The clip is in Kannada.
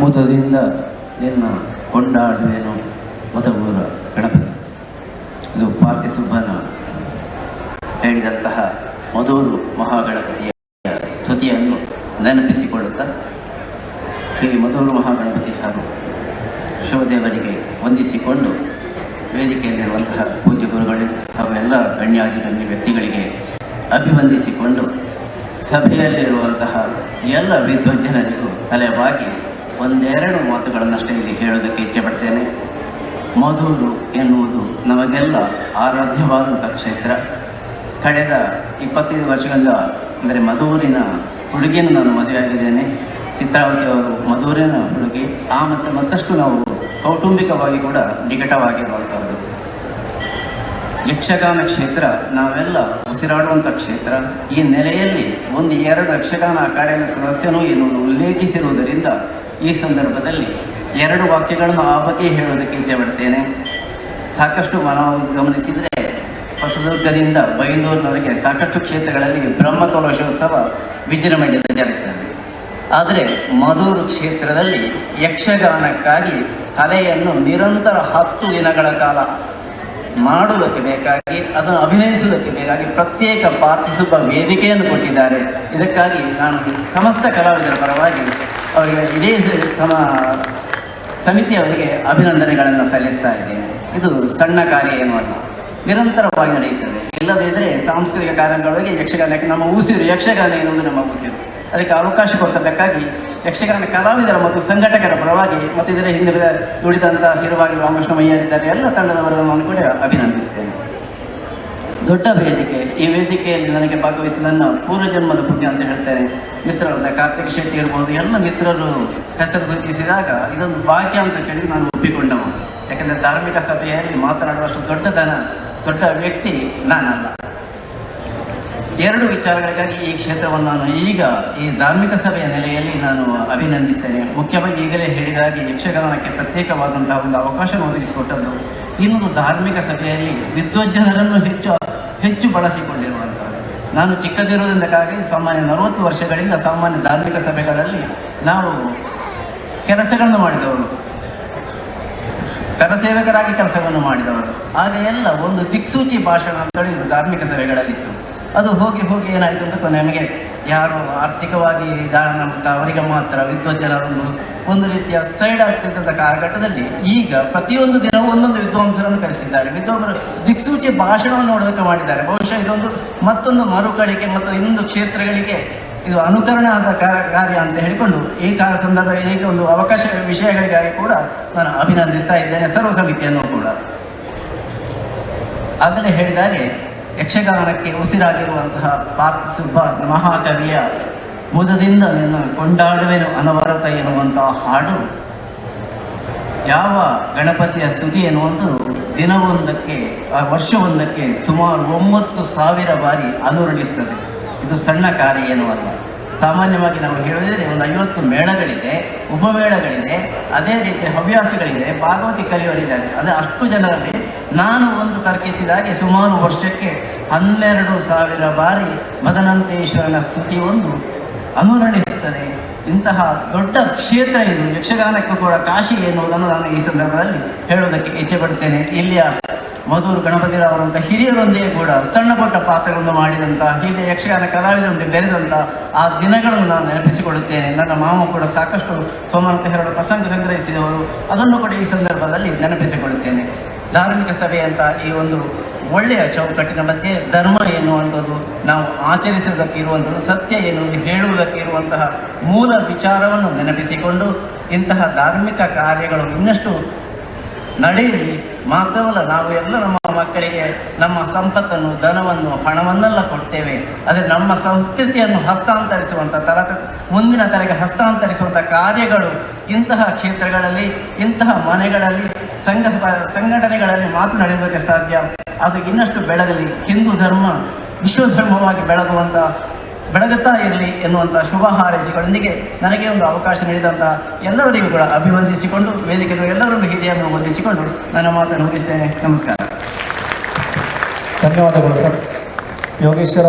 ಮುದದಿಂದ ನಿನ್ನ ಕೊಂಡಾಡುವೆನು ಮದವೂರ ಗಣಪತಿ. ಇದು ಪಾರ್ಥಿಸುಬ್ಬನ ಹೇಳಿದಂತಹ ಮಧೂರು ಮಹಾಗಣಪತಿಯ ಸ್ತುತಿಯನ್ನು ನೆನಪಿಸಿಕೊಳ್ಳುತ್ತಾ ಶ್ರೀ ಮಧೂರು ಮಹಾಗಣಪತಿ ಹಾಗೂ ಶಿವದೇವರಿಗೆ ವಂದಿಸಿಕೊಂಡು ವೇದಿಕೆಯಲ್ಲಿರುವಂತಹ ಪೂಜ್ಯ ಗುರುಗಳು ಹಾಗೂ ಎಲ್ಲ ಗಣ್ಯಾಧಿಗಣ್ಯ ವ್ಯಕ್ತಿಗಳಿಗೆ ಅಭಿವಂದಿಸಿಕೊಂಡು ಸಭೆಯಲ್ಲಿರುವಂತಹ ಎಲ್ಲ ವಿದ್ವಜ್ಜನರಿಗೂ ತಲೆಬಾಗಿ ಒಂದೆರಡು ಮಾತುಗಳನ್ನಷ್ಟೇ ಇಲ್ಲಿ ಹೇಳೋದಕ್ಕೆ ಇಚ್ಛೆ ಪಡ್ತೇನೆ. ಮಧೂರು ಎನ್ನುವುದು ನಮಗೆಲ್ಲ ಆರಾಧ್ಯವಾದಂಥ ಕ್ಷೇತ್ರ. ಕಳೆದ ಇಪ್ಪತ್ತೈದು ವರ್ಷಗಳಿಂದ ಅಂದರೆ ಮಧೂರಿನ ಹುಡುಗಿಯನ್ನು ನಾನು ಮದುವೆಯಾಗಿದ್ದೇನೆ ಚಿತ್ರಾವತಿ ಅವರು ಮಧೂರಿನ ಹುಡುಗಿ. ಆ ಮತ್ತು ಮತ್ತಷ್ಟು ನಾವು ಕೌಟುಂಬಿಕವಾಗಿ ಕೂಡ ನಿಕಟವಾಗಿರುವಂಥದ್ದು ಯಕ್ಷಗಾನ ಕ್ಷೇತ್ರ ನಾವೆಲ್ಲ ಉಸಿರಾಡುವಂಥ ಕ್ಷೇತ್ರ. ಈ ನೆಲೆಯಲ್ಲಿ ಒಂದು ಎರಡು ಯಕ್ಷಗಾನ ಅಕಾಡೆಮಿ ಸದಸ್ಯನು ಎನ್ನುವುದು ಉಲ್ಲೇಖಿಸಿರುವುದರಿಂದ ಈ ಸಂದರ್ಭದಲ್ಲಿ ಎರಡು ವಾಕ್ಯಗಳನ್ನು ಆ ಬಗ್ಗೆ ಹೇಳೋದಕ್ಕೆ ಇಚ್ಛೆಪಡ್ತೇನೆ ಸಾಕಷ್ಟು ನಾವು ಗಮನಿಸಿದರೆ ಹೊಸದುರ್ಗದಿಂದ ಬೈಂದೂರಿನವರೆಗೆ ಸಾಕಷ್ಟು ಕ್ಷೇತ್ರಗಳಲ್ಲಿ ಬ್ರಹ್ಮಕಲಶೋತ್ಸವ ವಿಜೃಂಭಣೆಯಿಂದ ಜರುಗುತ್ತದೆ ಆದರೆ ಮಧೂರು ಕ್ಷೇತ್ರದಲ್ಲಿ ಯಕ್ಷಗಾನಕ್ಕಾಗಿ ಕಲೆಯನ್ನು ನಿರಂತರ ಹತ್ತು ದಿನಗಳ ಕಾಲ ಮಾಡುವುದಕ್ಕೆ ಬೇಕಾಗಿ, ಅದನ್ನು ಅಭಿನಯಿಸುವುದಕ್ಕೆ ಬೇಕಾಗಿ ಪ್ರತ್ಯೇಕ ಪಾರ್ಥಿಸುವ ವೇದಿಕೆಯನ್ನು ಕೊಟ್ಟಿದ್ದಾರೆ. ಇದಕ್ಕಾಗಿ ನಾನು ಸಮಸ್ತ ಕಲಾವಿದರ ಪರವಾಗಿ ಅವರಿಗೆ ಇಡೀ ಸಮ, ಸಮಿತಿಯವರಿಗೆ ಅಭಿನಂದನೆಗಳನ್ನು ಸಲ್ಲಿಸ್ತಾ ಇದ್ದೇನೆ. ಇದು ಸಣ್ಣ ಕಾರ್ಯ ಏನೂ ಅಲ್ಲ. ನಿರಂತರವಾಗಿ ನಡೆಯುತ್ತದೆ. ಇಲ್ಲದಿದ್ದರೆ ಸಾಂಸ್ಕೃತಿಕ ಕಾರ್ಯಕ್ರಮಗಳಿಗೆ ಯಕ್ಷಗಾನಕ್ಕೆ ನಮ್ಮ ಉಸಿರು ಯಕ್ಷಗಾನ ಎನ್ನುವುದು ನಮ್ಮ ಉಸಿರು ಅದಕ್ಕೆ ಅವಕಾಶ ಕೊಟ್ಟದ್ದಕ್ಕಾಗಿ ಯಕ್ಷಗಾನ ಕಲಾವಿದರ ಮತ್ತು ಸಂಘಟಕರ ಪರವಾಗಿ ಮತ್ತು ಇದರ ಹಿಂದೆ ದುಡಿದಂಥ ಸಿರುವಾಗಿ ರಾಮಕೃಷ್ಣ ಮಯ್ಯರಿದ್ದಾರೆ ಎಲ್ಲ ತಂಡದವರನ್ನು ನಾನು ಕೂಡ ಅಭಿನಂದಿಸ್ತೇನೆ. ದೊಡ್ಡ ವೇದಿಕೆ. ಈ ವೇದಿಕೆಯಲ್ಲಿ ನನಗೆ ಭಾಗವಹಿಸಿ ನನ್ನ ಪೂರ್ವಜನ್ಮದ ಪುಣ್ಯ ಅಂತ ಹೇಳ್ತೇನೆ. ಮಿತ್ರರಾದ ಕಾರ್ತಿಕ್ ಶೆಟ್ಟಿ ಇರ್ಬೋದು, ಎಲ್ಲ ಮಿತ್ರರು ಹೆಸರು ಸೂಚಿಸಿದಾಗ ಇದೊಂದು ಭಾಗ್ಯ ಅಂತ ಕೇಳಿ ನಾನು ಒಪ್ಪಿಕೊಂಡವು. ಯಾಕಂದರೆ ಧಾರ್ಮಿಕ ಸಭೆಯಲ್ಲಿ ಮಾತನಾಡುವಷ್ಟು ದೊಡ್ಡತನ ದೊಡ್ಡ ವ್ಯಕ್ತಿ ನಾನಲ್ಲ. ಎರಡು ವಿಚಾರಗಳಿಗಾಗಿ ಈ ಕ್ಷೇತ್ರವನ್ನು ನಾನು ಈಗ ಈ ಧಾರ್ಮಿಕ ಸಭೆಯ ನೆಲೆಯಲ್ಲಿ ನಾನು ಅಭಿನಂದಿಸ್ತೇನೆ. ಮುಖ್ಯವಾಗಿ ಈಗಲೇ ಹೇಳಿದಾಗೆ ಯಕ್ಷಗಾನಕ್ಕೆ ಪ್ರತ್ಯೇಕವಾದಂತಹ ಒಂದು ಅವಕಾಶ ಒದಗಿಸಿಕೊಟ್ಟದ್ದು. ಇನ್ನೊಂದು ಧಾರ್ಮಿಕ ಸಭೆಯಲ್ಲಿ ವಿದ್ವಜ್ಜನರನ್ನು ಹೆಚ್ಚು ಹೆಚ್ಚು ಬಳಸಿಕೊಂಡಿರುವಂಥದ್ದು. ನಾನು ಚಿಕ್ಕದಿರುವುದಕ್ಕಾಗಿ ಸಾಮಾನ್ಯ ನಲವತ್ತು ವರ್ಷಗಳಿಂದ ಸಾಮಾನ್ಯ ಧಾರ್ಮಿಕ ಸಭೆಗಳಲ್ಲಿ ನಾವು ಕೆಲಸಗಳನ್ನು ಮಾಡಿದವರು. ಕರಸೇವಕರಾಗಿ ಕೆಲಸವನ್ನು ಮಾಡಿದವರು. ಆಗ ಎಲ್ಲ ಒಂದು ದಿಕ್ಸೂಚಿ ಭಾಷಣ ಅಂತೇಳಿ ಧಾರ್ಮಿಕ ಸಭೆಗಳಲ್ಲಿತ್ತು. ಅದು ಹೋಗಿ ಹೋಗಿ ಏನಾಯಿತು ಅಂತ ನಮಗೆ ಯಾರು ಆರ್ಥಿಕವಾಗಿ ಮತ್ತು ಅವರಿಗೆ ಮಾತ್ರ ವಿದ್ವಜ್ಜನರೊಂದು ಒಂದು ರೀತಿಯ ಸೈಡ್ ಆಗ್ತಿದ್ದಂಥ ಕಾಲಘಟ್ಟದಲ್ಲಿ ಈಗ ಪ್ರತಿಯೊಂದು ದಿನವೂ ಒಂದೊಂದು ವಿದ್ವಾಂಸರನ್ನು ಕರೆಸಿದ್ದಾರೆ. ವಿದ್ವಾಂಸರು ದಿಕ್ಸೂಚಿ ಭಾಷಣವನ್ನು ನೋಡೋದಕ್ಕೆ ಮಾಡಿದ್ದಾರೆ. ಬಹುಶಃ ಇದೊಂದು ಮತ್ತೊಂದು ಮರುಕಳಿಕೆ ಮತ್ತು ಇನ್ನೊಂದು ಕ್ಷೇತ್ರಗಳಿಗೆ ಇದು ಅನುಕರಣ ಆದ ಕಾರ್ಯ ಕಾರ್ಯ ಅಂತ ಹೇಳಿಕೊಂಡು ಈ ಕಾಲ ಸಂದರ್ಭ ಈಗ ಒಂದು ಅವಕಾಶ ವಿಷಯಗಳಿಗಾಗಿ ಕೂಡ ನಾನು ಅಭಿನಂದಿಸ್ತಾ ಇದ್ದೇನೆ ಸರ್ವ ಸಮಿತಿಯನ್ನು ಕೂಡ. ಆಗಲೇ ಹೇಳಿದಾಗೆ ಯಕ್ಷಗಾನಕ್ಕೆ ಉಸಿರಾಗಿರುವಂತಹ ಪಾರ್ಥ ಸುಬ್ಬ ಮಹಾಕವಿಯ ಮುದದಿಂದ ನಿನ್ನ ಕೊಂಡಾಡುವೆನು ಅನವರತ ಎನ್ನುವಂತಹ ಹಾಡು. ಯಾವ ಗಣಪತಿಯ ಸ್ತುತಿ ಎನ್ನುವಂಥದ್ದು ದಿನವೊಂದಕ್ಕೆ ವರ್ಷವೊಂದಕ್ಕೆ ಸುಮಾರು ಒಂಬತ್ತು ಸಾವಿರ ಬಾರಿ ಅನುರಣಿಸ್ತದೆ. ಇದು ಸಣ್ಣ ಕಾರ್ಯ ಏನೂ ಸಾಮಾನ್ಯವಾಗಿ ನಾವು ಹೇಳಿದರೆ ಒಂದು ಐವತ್ತು ಮೇಳಗಳಿದೆ, ಉಪಮೇಳಗಳಿದೆ, ಅದೇ ರೀತಿ ಹವ್ಯಾಸಗಳಿದೆ, ಭಾಗವತಿ ಕಲಿಯವರಿದ್ದಾರೆ ಅದೇ ಅಷ್ಟು ಜನರಲ್ಲಿ ನಾನು ಒಂದು ತರ್ಕಿಸಿದಾಗೆ ಸುಮಾರು ವರ್ಷಕ್ಕೆ ಹನ್ನೆರಡು ಸಾವಿರ ಬಾರಿ ಮದನಂತೇಶ್ವರನ ಸ್ತುತಿ ಒಂದು ಅನುರಣಿಸುತ್ತದೆ. ಇಂತಹ ದೊಡ್ಡ ಕ್ಷೇತ್ರ ಇದು. ಯಕ್ಷಗಾನಕ್ಕೂ ಕೂಡ ಕಾಶಿ ಎನ್ನುವುದನ್ನು ನಾನು ಈ ಸಂದರ್ಭದಲ್ಲಿ ಹೇಳೋದಕ್ಕೆ ಇಚ್ಛೆ ಪಡ್ತೇನೆ. ಇಲ್ಲಿಯ ಮಧುರು ಗಣಪತಿರವರಂಥ ಹಿರಿಯರೊಂದಿಗೆ ಕೂಡ ಸಣ್ಣ ಪುಟ್ಟ ಪಾತ್ರಗಳನ್ನು ಮಾಡಿದಂಥ ಹಿರಿಯ ಯಕ್ಷಗಾನ ಕಲಾವಿದರೊಂದಿಗೆ ಬೆರೆದಂಥ ಆ ದಿನಗಳನ್ನು ನಾನು ನೆನಪಿಸಿಕೊಳ್ಳುತ್ತೇನೆ. ನನ್ನ ಮಾಮ ಕೂಡ ಸಾಕಷ್ಟು ಸೋಮನಾಥ ಹೆರಡು ಪ್ರಸಂಗ ಸಂಗ್ರಹಿಸಿದವರು. ಅದನ್ನು ಕೂಡ ಈ ಸಂದರ್ಭದಲ್ಲಿ ನೆನಪಿಸಿಕೊಳ್ಳುತ್ತೇನೆ. ಧಾರ್ಮಿಕ ಸಭೆ ಅಂತ ಈ ಒಂದು ಒಳ್ಳೆಯ ಚೌಕಟ್ಟಿನ ಮಧ್ಯೆ ಧರ್ಮ ಎನ್ನುವಂಥದ್ದು ನಾವು ಆಚರಿಸುವುದಕ್ಕೆ ಇರುವಂಥದ್ದು ಸತ್ಯ ಎನ್ನುವುದು ಹೇಳುವುದಕ್ಕೆ ಇರುವಂತಹ ಮೂಲ ವಿಚಾರವನ್ನು ನೆನಪಿಸಿಕೊಂಡು ಇಂತಹ ಧಾರ್ಮಿಕ ಕಾರ್ಯಗಳು ಇನ್ನಷ್ಟು ನಡೆಯಲಿ ಮಾತ್ರವಲ್ಲ, ನಾವು ಎಲ್ಲ ನಮ್ಮ ಮಕ್ಕಳಿಗೆ ನಮ್ಮ ಸಂಪತ್ತನ್ನು, ಧನವನ್ನು, ಹಣವನ್ನೆಲ್ಲ ಕೊಡ್ತೇವೆ. ಆದರೆ ನಮ್ಮ ಸಂಸ್ಕೃತಿಯನ್ನು ಹಸ್ತಾಂತರಿಸುವಂಥ ತರ ಮುಂದಿನ ತಲೆಗೆ ಹಸ್ತಾಂತರಿಸುವಂಥ ಕಾರ್ಯಗಳು ಇಂತಹ ಕ್ಷೇತ್ರಗಳಲ್ಲಿ, ಇಂತಹ ಮನೆಗಳಲ್ಲಿ, ಸಂಘ ಸಂಘಟನೆಗಳಲ್ಲಿ ಮಾತನಾಡುವುದಕ್ಕೆ ಸಾಧ್ಯ. ಅದು ಇನ್ನಷ್ಟು ಬೆಳಗಲಿ. ಹಿಂದೂ ಧರ್ಮ ವಿಶ್ವಧರ್ಮವಾಗಿ ಬೆಳಗುವಂಥ ಬೆಳಗುತ್ತಾ ಇರಲಿ ಎನ್ನುವಂಥ ಶುಭ ಹಾರೈಸಿಗಳೊಂದಿಗೆ ನನಗೆ ಒಂದು ಅವಕಾಶ ನೀಡಿದಂಥ ಎಲ್ಲರಿಗೂ ಕೂಡ ಅಭಿವಂದಿಸಿಕೊಂಡು ವೇದಿಕೆ ಎಲ್ಲರನ್ನು ಹಿರಿಯನ್ನು ವಂದಿಸಿಕೊಂಡು ನನ್ನ ಮಾತನ್ನು ಮುಗಿಸ್ತೇನೆ. ನಮಸ್ಕಾರ. ಧನ್ಯವಾದಗಳು ಸರ್. ಯೋಗೇಶ್ವರ